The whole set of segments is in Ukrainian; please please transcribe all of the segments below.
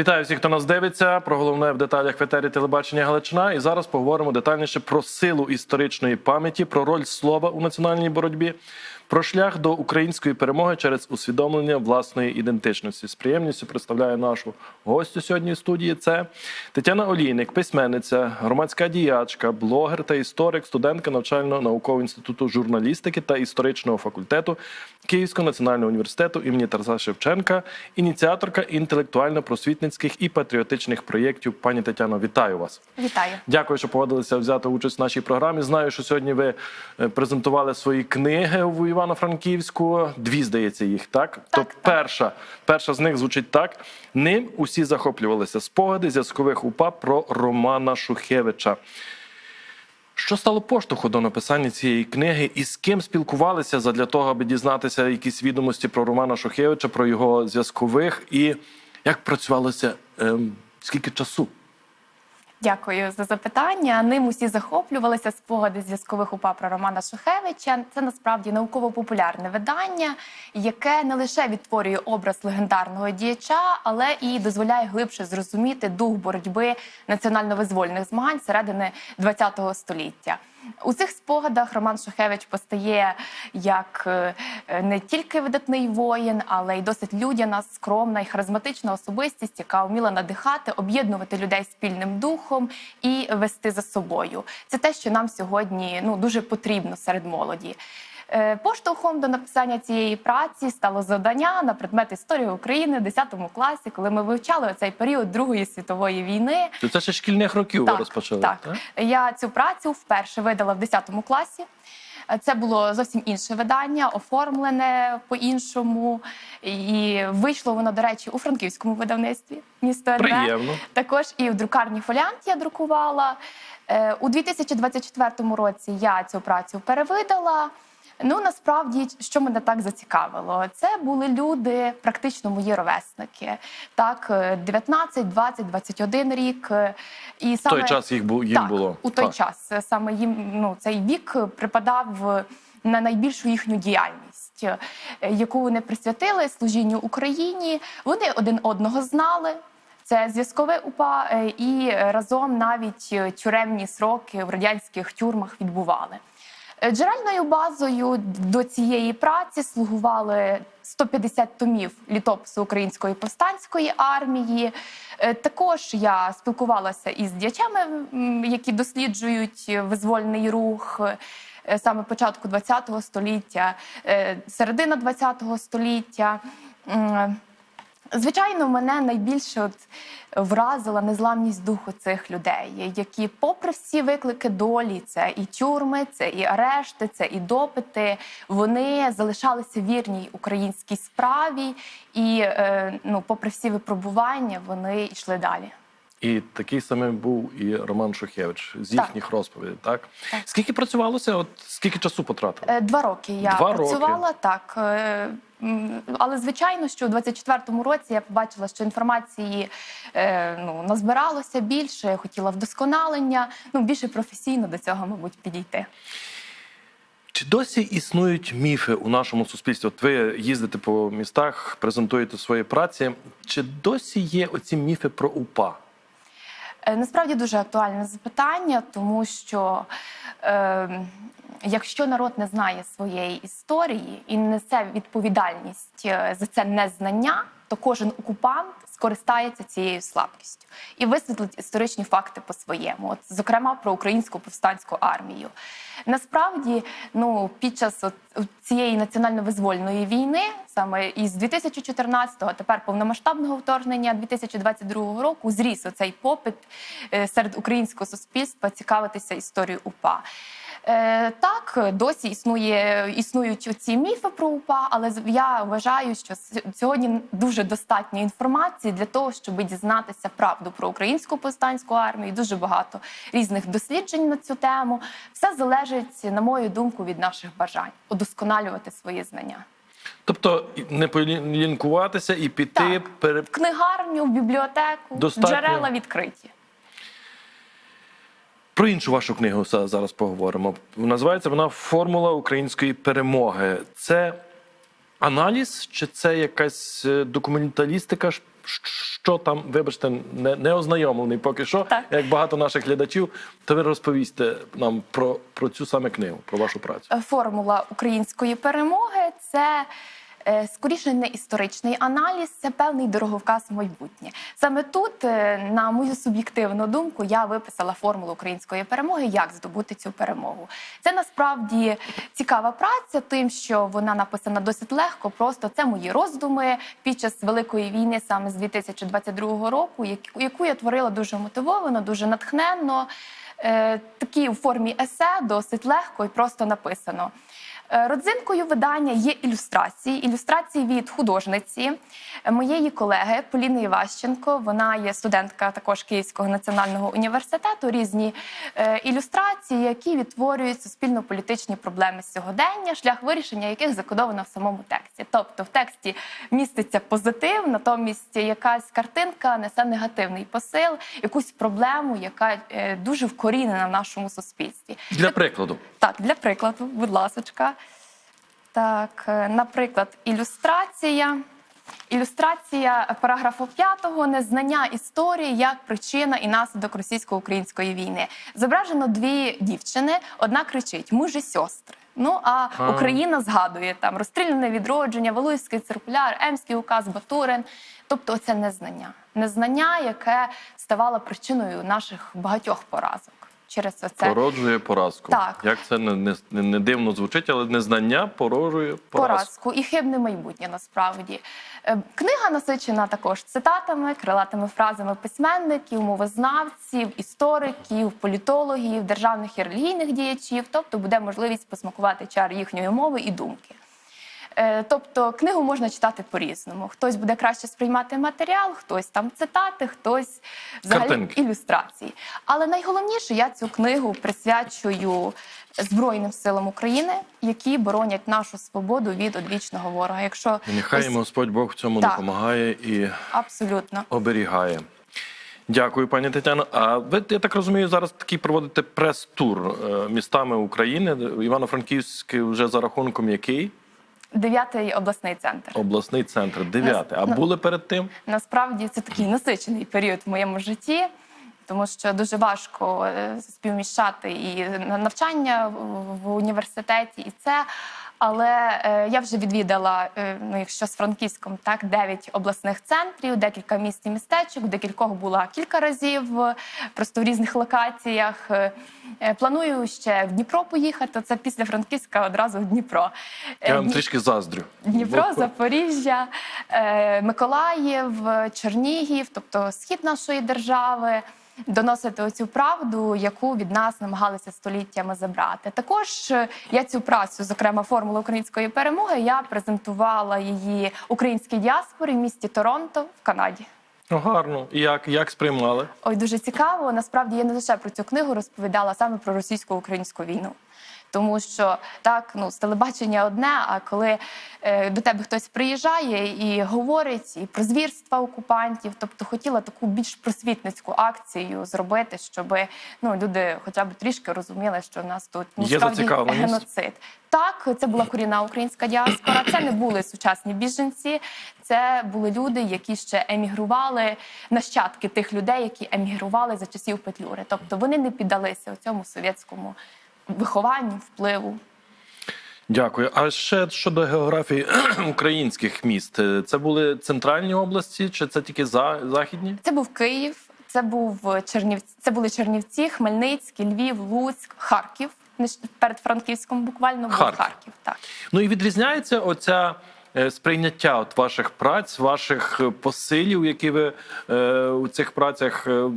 Вітаю всіх, хто нас дивиться. Про головне в деталях в етері телебачення Галичина. І зараз поговоримо детальніше про силу історичної пам'яті, про роль слова у національній боротьбі, про шлях до української перемоги через усвідомлення власної ідентичності. З приємністю представляю нашу гостю сьогодні в студії. Це Тетяна Олійник, письменниця, громадська діячка, блогер та історик, студентка навчально-наукового інституту журналістики та історичного факультету Київського національного університету імені Тараса Шевченка, ініціаторка інтелектуально-просвітницьких і патріотичних проєктів. Пані Тетяно, вітаю вас. Вітаю. Дякую, що погодилися взяти участь в нашій програмі. Знаю, що сьогодні ви е, презентували свої книги в Івано-Франківську. Дві, здається, їх, так? То так. перша, перша з них звучить так: ним усі захоплювалися спогади зв'язкових УПА про Романа Шухевича. Що стало поштовхом до написання цієї книги, і з ким спілкувалися задля того, аби дізнатися якісь відомості про Романа Шухевича, про його зв'язкових, і як працювалося, ем, скільки часу? Дякую за запитання. Ним усі захоплювалися спогади зв'язкових УПА про Романа Шухевича. Це насправді науково-популярне видання, яке не лише відтворює образ легендарного діяча, але і дозволяє глибше зрозуміти дух боротьби національно-визвольних змагань середини ХХ століття. У цих спогадах Роман Шухевич постає як е, не тільки видатний воїн, але й досить людяна, скромна і харизматична особистість, яка вміла надихати, об'єднувати людей спільним духом і вести за собою. Це те, що нам сьогодні ну дуже потрібно серед молоді. Е, Поштовхом до написання цієї праці стало завдання на предмет історії України в 10 класі, коли ми вивчали цей період Другої світової війни. То це ще шкільних років ви розпочали? Так. Я цю працю вперше видала в 10 класі. Це було зовсім інше видання, оформлене по-іншому. І вийшло воно, до речі, у франківському видавництві місто. Приємно. Також і в друкарні фоліант я друкувала. Е, У 2024 році я цю працю перевидала. Ну насправді, що мене так зацікавило, це були люди, практично мої ровесники. Так, е, 19, 20, 21 рік. Е, І В той час їх бу- їм так, було. у той Так. час е, саме їм ну цей вік припадав на найбільшу їхню діяльність, е, яку вони присвятили служінню Україні. Вони один одного знали. Це зв'язкове УПА, е, і разом навіть е, тюремні сроки в радянських тюрмах відбували. Е, Джерельною базою до цієї праці слугували 150 томів літопису Української повстанської армії. Е, Також я спілкувалася із діячами, які досліджують визвольний рух. е, Саме початку ХХ століття, середина ХХ століття. Звичайно, мене найбільше от вразила незламність духу цих людей, які, попри всі виклики долі, це і тюрми, це і арешти, це і допити. Вони залишалися вірній українській справі, і е, ну, попри всі випробування, вони йшли далі. І такий самий був і Роман Шухевич з Так. їхніх розповідей. Так? Так. скільки працювалося? От скільки часу потратили? Е, Два роки я Два роки. працювала так. Але звичайно, що у 24-му році я побачила, що інформації е, ну, назбиралося більше, я хотіла вдосконалення, ну більше професійно до цього, мабуть, підійти. Чи досі існують міфи у нашому суспільстві? От ви їздите по містах, презентуєте свої праці. Чи досі є оці міфи про УПА? Е, Насправді дуже актуальне запитання, тому що е, якщо народ не знає своєї історії і несе відповідальність е, за це незнання, то кожен окупант скористається цією слабкістю і висвітлить історичні факти по-своєму, от, зокрема про українську повстанську армію. Насправді, ну під час от, цієї національно-визвольної війни, саме із 2014-го, тепер повномасштабного вторгнення 2022 року, зріс оцей попит е, серед українського суспільства цікавитися історією УПА. Е, так, досі існує, існують ці міфи про УПА, але я вважаю, що сьогодні дуже достатньо інформації для того, щоб дізнатися правду про українську повстанську армію. Дуже багато різних досліджень на цю тему. Все залежить, на мою думку, від наших бажань удосконалювати свої знання. Тобто не полінкуватися і піти Так. пере... В книгарню, в бібліотеку, Достатньо. джерела відкриті. Про іншу вашу книгу зараз поговоримо. Називається вона Формула української перемоги. Це аналіз, чи це якась е, документалістика, що там, вибачте, не, не ознайомлений поки що, Так. як багато наших глядачів, то ви розповісте нам про, про цю саме книгу, про вашу працю. Е, формула української перемоги це. Е, Скоріше не історичний аналіз, це певний дороговказ в майбутнє. Саме тут, е, на мою суб'єктивну думку, я виписала формулу української перемоги, як здобути цю перемогу. Це насправді цікава праця, тим, що вона написана досить легко. Просто це мої роздуми під час великої війни, саме з 2022 року, яку- я творила дуже мотивовано, дуже натхненно. Е, Такі у формі есе досить легко і просто написано. Е, Родзинкою видання є ілюстрації. Ілюстрації від художниці е, моєї колеги Поліни Іващенко. Вона є студентка також Київського національного університету. Різні е, ілюстрації, які відтворюють суспільно-політичні проблеми сьогодення, шлях вирішення яких закодовано в самому тексті. Тобто в тексті міститься позитив, натомість якась картинка несе негативний посил, якусь проблему, яка дуже вкорінена в нашому суспільстві. Для прикладу. Так, для прикладу, будь ласочка. Так, е, наприклад, ілюстрація. Ілюстрація параграфу 5 незнання історії як причина і наслідок російсько-української війни. Зображено дві дівчини. Одна кричить: Ми ж сестри. Ну а. Україна згадує там розстріляне відродження, Валуйський циркуляр, Емський указ, Батурин. Тобто, це незнання. Незнання, яке ставало причиною наших багатьох поразок. Через оце Породжує поразку. Так. Як це не, не, не дивно звучить, але незнання породжує поразку. поразку і хибне майбутнє насправді. Е, Книга насичена також цитатами, крилатими фразами письменників, мовознавців, істориків, політологів, державних і релігійних діячів. Тобто буде можливість посмакувати чар їхньої мови і думки. Е, Тобто книгу можна читати по-різному. Хтось буде краще сприймати матеріал, хтось там цитати, хтось взагалі Картинки. ілюстрації. Але найголовніше, я цю книгу присвячую Збройним силам України, які боронять нашу свободу від одвічного ворога. Якщо І нехай ось- Господь Бог в цьому Так. допомагає і абсолютно оберігає. Дякую, пані Тетяно. А ви, я так розумію, зараз такий проводите прес-тур е, містами України. Івано-Франківськ вже за рахунком який? Дев'ятий обласний центр. Обласний центр, дев'ятий. А ну- були перед тим? Насправді це такий насичений період в моєму житті, тому що дуже важко е, співміщати і навчання в- в університеті, і це. Але е, я вже відвідала, е, ну якщо з Франківськом, так, 9 обласних центрів, декілька міст і містечок, декількох була кілька разів, просто в різних локаціях. Е, е, Планую ще в Дніпро поїхати. Це після Франківська одразу в Дніпро. Е, Я вам Дні- трішки заздрю. Дніпро, Бо- Запоріжжя, е, Миколаїв, Чернігів, тобто схід нашої держави, доносити оцю правду, яку від нас намагалися століттями забрати. Також е, я цю працю, зокрема формула української перемоги, я презентувала її українській діаспорі в місті Торонто в Канаді. Ну, гарно. І як, як сприймали? Ой, дуже цікаво. Насправді я не лише про цю книгу розповідала саме про російсько-українську війну. Тому що так, ну з телебачення одне. А коли е, до тебе хтось приїжджає і говорить і про звірства окупантів, тобто хотіла таку більш просвітницьку акцію зробити, щоб ну люди хоча б трішки розуміли, що в нас тут ну, справді геноцид. Так, це була корінна українська діаспора. Це не були сучасні біженці. Це були люди, які ще емігрували, нащадки тих людей, які емігрували за часів Петлюри. Тобто вони не піддалися цьому совєтському вихованню, впливу. Дякую. А ще щодо географії українських міст, Е, це були центральні області, чи це тільки за, західні? Це був Київ, це був Чернівці, це були Чернівці, Хмельницький, Львів, Луцьк, Харків. Перед Франківськом буквально був Харків. Харків. Так. Ну і відрізняється оця е, сприйняття от ваших праць, ваших е, посилів, які ви е, у цих працях е,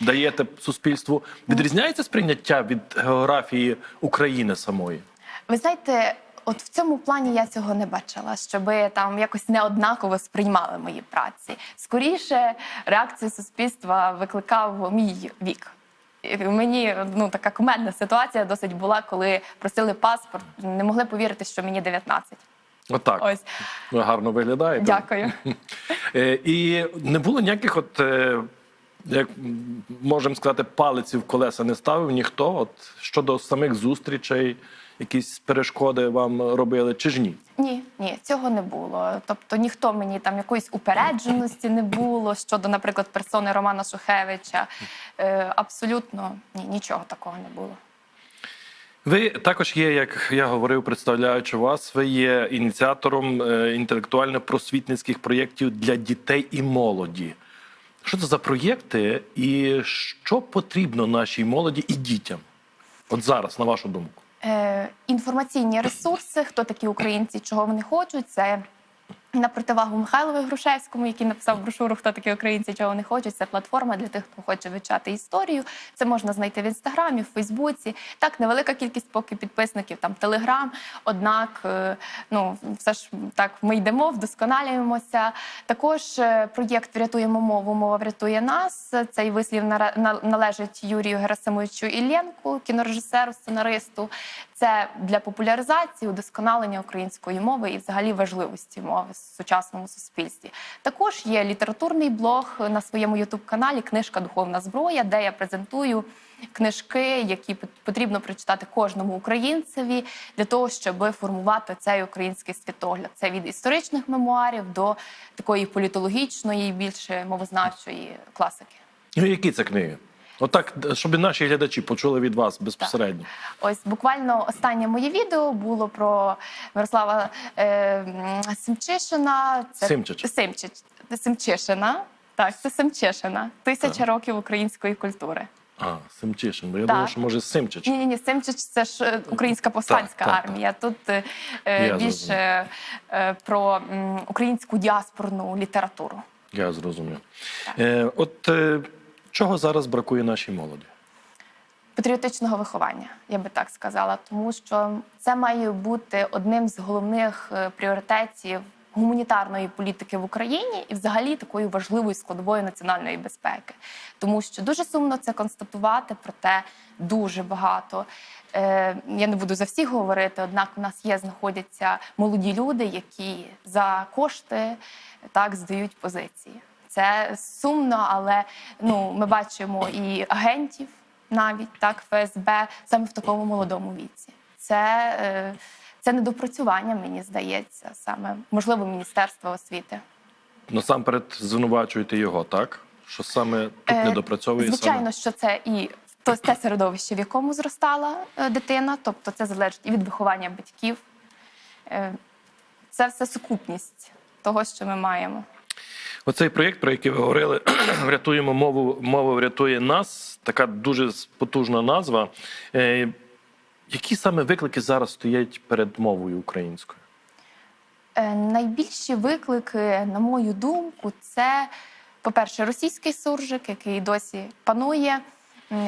даєте суспільству. Відрізняється сприйняття від географії України самої? Ви знаєте, от в цьому плані я цього не бачила, щоб там якось неоднаково сприймали мої праці. Скоріше реакцію суспільства викликав мій вік. Мені ну така кумедна ситуація досить була, коли просили паспорт, не могли повірити, що мені 19. Отак. Ось Ви гарно виглядаєте. дякую. Е, І не було ніяких, от е, як можемо сказати, палиців в колеса не ставив ніхто. От щодо самих зустрічей, якісь перешкоди вам робили, чи ж ні? Ні, ні, цього не було. Тобто ніхто мені там якоїсь упередженості не було щодо, наприклад, персони Романа Шухевича. Е, абсолютно ні, нічого такого не було. Ви також є, як я говорив, представляючи вас, ви є ініціатором е, інтелектуально-просвітницьких проєктів для дітей і молоді. Що це за проєкти, і що потрібно нашій молоді і дітям? От зараз, на вашу думку. Е, інформаційні ресурси, хто такі українці, чого вони хочуть, це на противагу Михайлові Грушевському, який написав брошуру Хто такі українці, чого вони хочуть. Це платформа для тих, хто хоче вивчати історію. Це можна знайти в інстаграмі, в Фейсбуці. Так, невелика кількість поки підписників, там Телеграм. Однак, е, ну все ж так, ми йдемо, вдосконалюємося. Також е, проєкт Врятуємо мову, мова врятує нас. Цей вислів належить Юрію Герасимовичу Іллєнку, кінорежисеру, сценаристу. Це для популяризації, удосконалення української мови і взагалі важливості мови сучасному суспільстві. Також є літературний блог на своєму ютуб-каналі Книжка Духовна зброя, де я презентую книжки, які пот- потрібно прочитати кожному українцеві для того, щоб формувати цей український світогляд. Це від історичних мемуарів до такої політологічної, більше мовознавчої класики. Ну, які це книги? Отак, щоб і наші глядачі почули від вас безпосередньо. Ось буквально останнє моє відео було про Мирослава е, Семчишина. Симчич. Симчич. Семчишина. Так, це Семчишина. Тисяча років української культури. А, Семчишин. Бо я Так. думав, що може Симчич. Ні, ні, ні, Семчич це ж е, українська повстанська Так, так, армія. Тут е, е, більше е, про м, українську діаспорну літературу. Я зрозумів. Е, от е, чого зараз бракує нашій молоді? патріотичного виховання, я би так сказала, тому що це має бути одним з головних е, пріоритетів гуманітарної політики в Україні і, взагалі, такою важливою складовою національної безпеки. Тому що дуже сумно це констатувати, проте дуже багато. Е, я не буду за всіх говорити, однак у нас є, знаходяться молоді люди, які за кошти так здають позиції. Це сумно, але ну ми бачимо і агентів навіть так ФСБ саме в такому молодому віці. Це, е, це недопрацювання, мені здається, саме можливо Міністерства освіти. Насамперед звинувачуєте його, так? Що саме тут Е, не допрацьовує Звичайно, саме? що це і то те середовище, в якому зростала е, дитина, тобто це залежить і від виховання батьків. Е, Це все сукупність того, що ми маємо. Оцей проєкт, про який ви говорили, врятуємо мову, мова врятує нас. Така дуже потужна назва. Е, які саме виклики зараз стоять перед мовою українською? Е, Найбільші виклики, на мою думку, це, по-перше, російський суржик, який досі панує,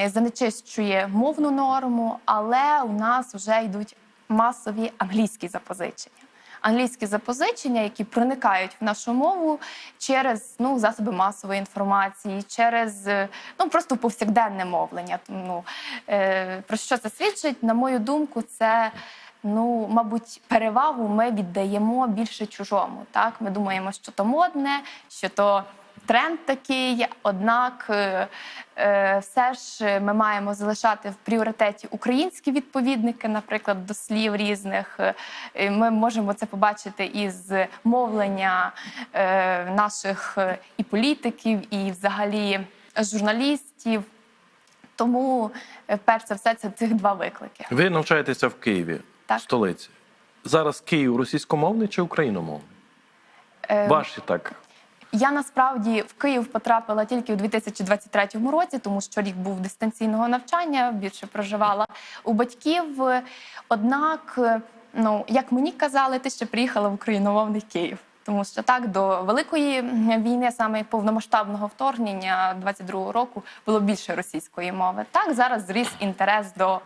занечищує мовну норму, але у нас вже йдуть масові англійські запозичення. Англійські запозичення, які проникають в нашу мову через ну, засоби масової інформації, через е, ну, просто повсякденне мовлення. Ну, е, про що це свідчить? На мою думку, це ну, мабуть, перевагу ми віддаємо більше чужому. Так, ми думаємо, що то модне, що то тренд такий. Однак, е, е, все ж ми маємо залишати в пріоритеті українські відповідники, наприклад, до слів різних. Е, Ми можемо це побачити із мовлення наших і політиків, і взагалі журналістів. Тому, перш за все, це цих два виклики. Ви навчаєтеся в Києві, Так. столиці. Зараз Київ російськомовний чи україномовний? Е, Ваші так. Я насправді в Київ потрапила тільки у 2023 році, тому що рік був дистанційного навчання, більше проживала у батьків. Однак, ну як мені казали, ти ще приїхала в україномовний Київ. Тому що так до великої війни, саме повномасштабного вторгнення 22-го року, було більше російської мови. Так зараз зріс інтерес до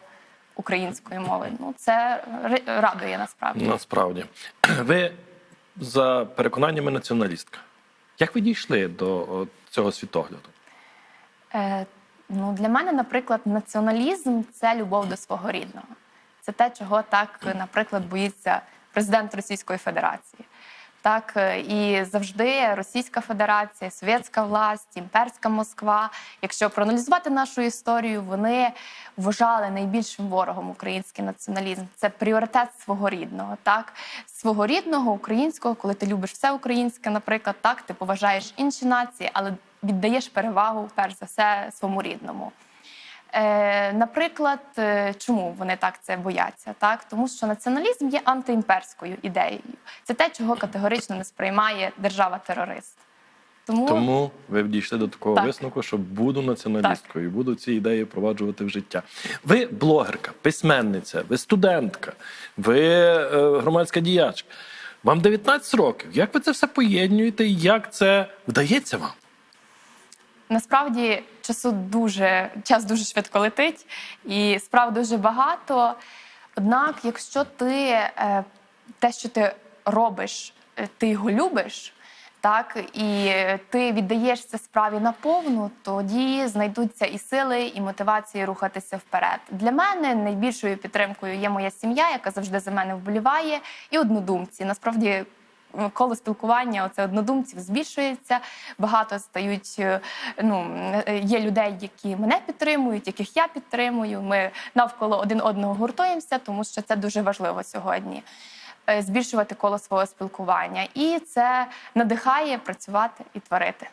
української мови. Ну це радує насправді. Насправді. Ви за переконаннями націоналістка. Як ви дійшли до цього світогляду? Е, ну, для мене, наприклад, націоналізм це любов до свого рідного. Це те, чого так, наприклад, боїться президент Російської Федерації. Так е, і завжди Російська Федерація, Совєтська власть, імперська Москва. Якщо проаналізувати нашу історію, вони вважали найбільшим ворогом український націоналізм. Це пріоритет свого рідного, так свого рідного українського, коли ти любиш все українське, наприклад, так ти поважаєш інші нації, але віддаєш перевагу перш за все своєму рідному. Е, наприклад, е, чому вони так це бояться? Так, тому що націоналізм є антиімперською ідеєю. Це те, чого категорично не сприймає держава-терорист. Тому, Тому ви дійшли до такого Так. висновку, що буду націоналісткою, буду ці ідеї впроваджувати в життя. Ви блогерка, письменниця, ви студентка, ви е, громадська діячка. Вам 19 років. Як ви це все поєднуєте? і Як це вдається вам? Насправді часу дуже час дуже швидко летить, і справ дуже багато. Однак, якщо ти е, те, що ти робиш, е, ти його любиш. Так, і ти віддаєш це справі наповну, тоді знайдуться і сили, і мотивації рухатися вперед. Для мене найбільшою підтримкою є моя сім'я, яка завжди за мене вболіває, і однодумці. Насправді коло спілкування оце однодумців збільшується. Багато стають е, ну е, є людей, які мене підтримують, яких я підтримую. Ми навколо один одного гуртуємося, тому що це дуже важливо сьогодні. е, Збільшувати коло свого спілкування, і це надихає працювати і творити.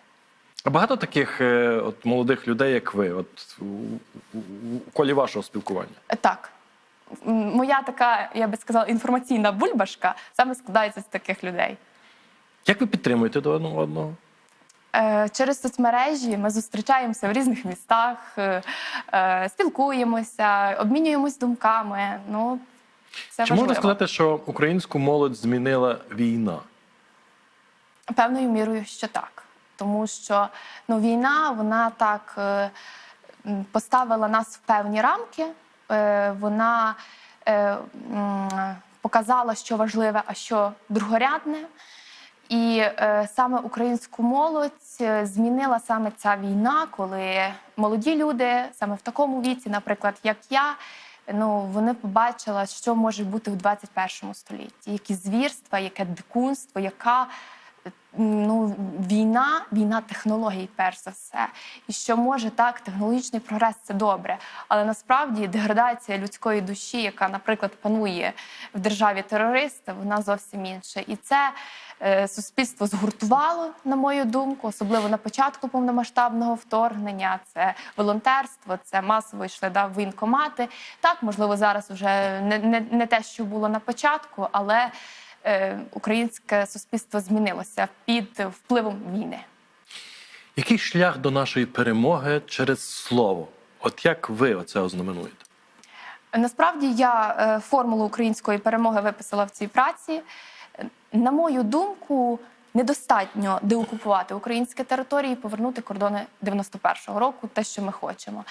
А багато таких от, молодих людей, як ви, от у, колі вашого спілкування. Так. Моя така, я би сказала, інформаційна бульбашка саме складається з таких людей. Як ви підтримуєте до одного одного? Е, Через соцмережі ми зустрічаємося в різних містах, е, е, спілкуємося, обмінюємось думками. Ну, це Чи важливо. можна сказати, що українську молодь змінила війна? Певною мірою, що так. Тому що ну, війна вона так поставила нас в певні рамки. Е, вона е, показала, що важливе, а що другорядне. І е, саме українську молодь змінила саме ця війна, коли молоді люди, саме в такому віці, наприклад, як я, ну вони побачили, що може бути в 21 столітті, які звірства, яке дикунство, яка ну, війна, війна технологій, перш за все. І що може так, технологічний прогрес це добре. Але насправді деградація людської душі, яка, наприклад, панує в державі терориста, вона зовсім інша. І це е, суспільство згуртувало, на мою думку, особливо на початку повномасштабного вторгнення. Це волонтерство, це масово йшли да, в воєнкомати. Так, можливо, зараз вже не, не, не те, що було на початку, але українське суспільство змінилося під впливом війни. Який шлях до нашої перемоги через слово? От як ви оце ознаменуєте? Насправді я е, формулу української перемоги виписала в цій праці. Е, На мою думку, недостатньо деокупувати українські території і повернути кордони 91-го року, те, що ми хочемо.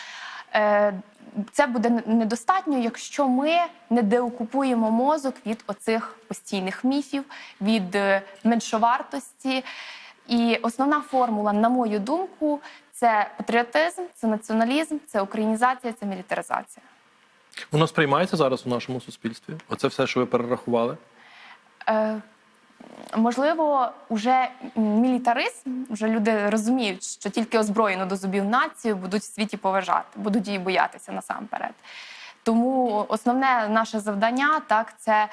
Це буде недостатньо, якщо ми не деокупуємо мозок від оцих постійних міфів, від е, меншовартості. І основна формула, на мою думку, це патріотизм, це націоналізм, це українізація, це мілітаризація. Воно сприймається зараз у нашому суспільстві? Оце все, що ви перерахували? Е, можливо, уже мілітаризм, вже люди розуміють, що тільки озброєну до зубів націю будуть в світі поважати, будуть її боятися насамперед. Тому основне наше завдання так це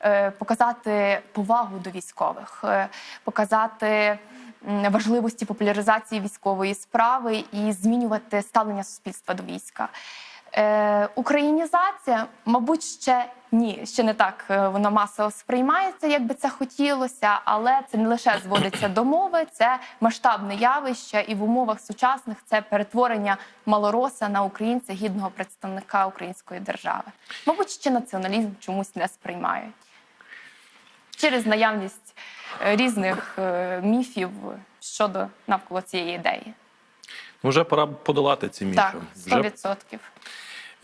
е, показати повагу до військових, е, показати важливості популяризації військової справи і змінювати ставлення суспільства до війська. Е, українізація, мабуть, ще ні, ще не так е, воно масово сприймається, як би це хотілося, але це не лише зводиться до мови, це масштабне явище, і в умовах сучасних це перетворення малороса на українця гідного представника української держави. Мабуть, ще націоналізм чомусь не сприймають через наявність е, різних е, міфів щодо навколо цієї ідеї. Вже пора подолати ці міфи. Так, Вже 100%.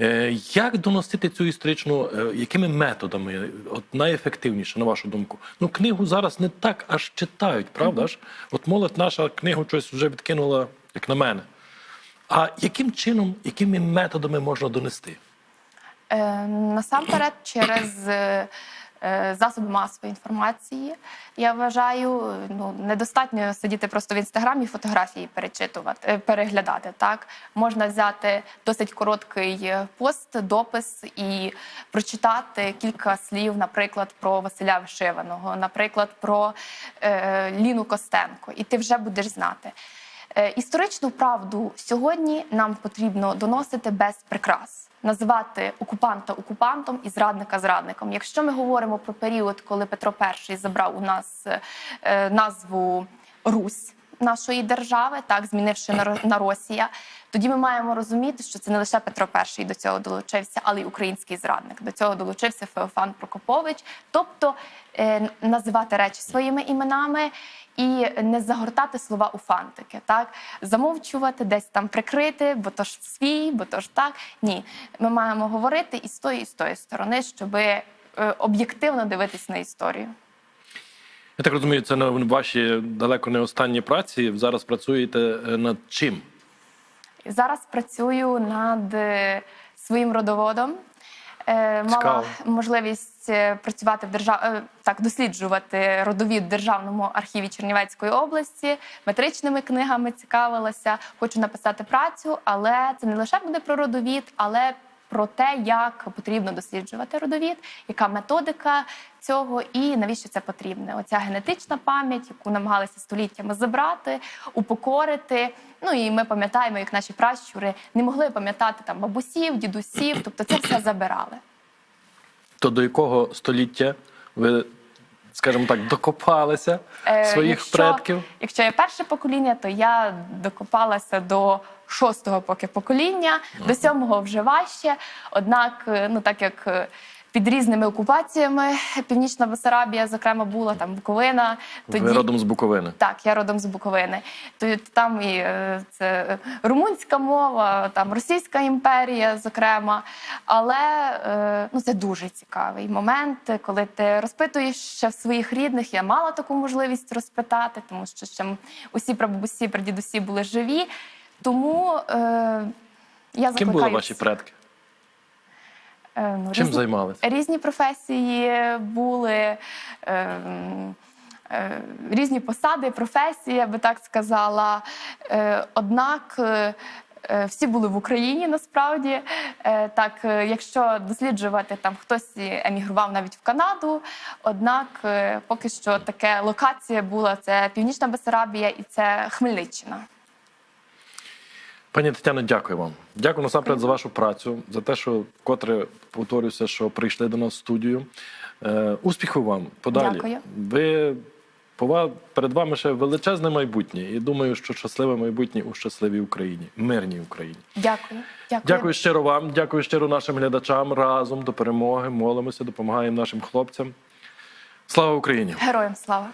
Е, Як доносити цю історичну, е, якими методами от найефективніше, на вашу думку? Ну, книгу зараз не так аж читають, правда ж? От молодь наша книгу щось вже відкинула, як на мене. А яким чином, якими методами можна донести? Е, насамперед, через е, засоби масової інформації. Я вважаю, ну недостатньо сидіти просто в інстаграмі фотографії перечитувати, е, переглядати. Так можна взяти досить короткий е, пост, допис і прочитати кілька слів, наприклад, про Василя Вишиваного, наприклад, про е, Ліну Костенко, і ти вже будеш знати. Е, Історичну правду сьогодні нам потрібно доносити без прикрас, називати окупанта окупантом і зрадника зрадником. Якщо ми говоримо про період, коли Петро І забрав у нас е, назву Русь нашої держави, так змінивши на, Росія, тоді ми маємо розуміти, що це не лише Петро І до цього долучився, але й український зрадник. До цього долучився Феофан Прокопович. Тобто е, називати речі своїми іменами і не загортати слова у фантики, так замовчувати, десь там прикрити, бо то ж свій, бо то ж так. Ні, ми маємо говорити і з тої, і з тої сторони, щоб об'єктивно дивитись на історію. Я так розумію, це не ваші далеко не останні праці. Зараз працюєте е, над чим? Зараз працюю над е, своїм родоводом. Е, Мала Цікаво. можливість працювати в держав... так, досліджувати родовід в Державному архіві Чернівецької області, метричними книгами цікавилася. Хочу написати працю, але це не лише буде про родовід, але про те, як потрібно досліджувати родовід, яка методика цього і навіщо це потрібне. Оця генетична пам'ять, яку намагалися століттями забрати, упокорити. Ну і ми пам'ятаємо, як наші пращури не могли пам'ятати там бабусів, дідусів, тобто це все забирали. То до якого століття ви, скажімо так, докопалися Е, своїх якщо, предків? Якщо я перше покоління, то я докопалася до шостого поки покоління, до сьомого вже важче. Однак, е, ну так як е, під різними окупаціями Північна Бесарабія, зокрема, була там Буковина, Ви родом з Буковини. Так, я родом з Буковини. То там і е, це румунська мова, там Російська імперія, зокрема. Але е, ну це дуже цікавий момент, коли ти розпитуєш ще в своїх рідних. Я мала таку можливість розпитати, тому що ще усі прабабусі, прадідусі були живі. Тому е, я закликаю Ким були ваші предки? Е, ну, Чим різні- займалися? Різні професії були. Е, е, Різні посади, професії, я би так сказала. Е, Однак всі були в Україні насправді. Е, Так, якщо досліджувати, там хтось емігрував навіть в Канаду. Однак е, поки що таке локація була це Північна Бесарабія і це Хмельниччина. Пані Тетяно, дякую вам. Дякую насамперед за вашу працю, за те, що вкотре повторюся, що прийшли до нас в студію. Е, успіху вам подалі. Дякую. Ви пова- перед вами ще величезне майбутнє, і думаю, що щасливе майбутнє у щасливій Україні, мирній Україні. Дякую. Дякую. Дякую щиро вам, дякую щиро нашим глядачам. Разом до перемоги молимося, допомагаємо нашим хлопцям. Слава Україні! Героям слава.